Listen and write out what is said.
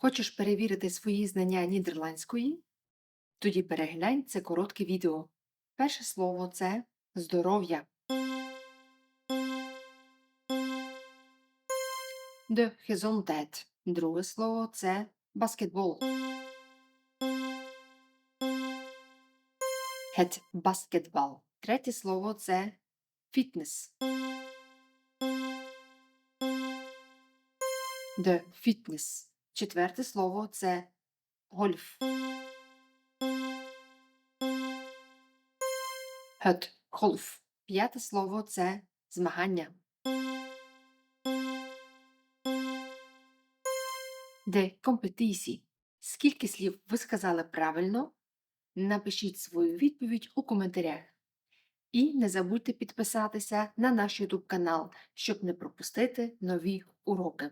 Хочеш перевірити свої знання нідерландської? Тоді переглянь це коротке відео. Перше слово це здоров'я. De gezondheid. Друге слово це баскетбол. Het basketbal. Третє слово це фітнес. De fitness. Четверте слово це гольф. Het golf. П'яте слово це змагання. De competitie. Скільки слів ви сказали правильно? Напишіть свою відповідь у коментарях. І не забудьте підписатися на наш YouTube канал, щоб не пропустити нові уроки.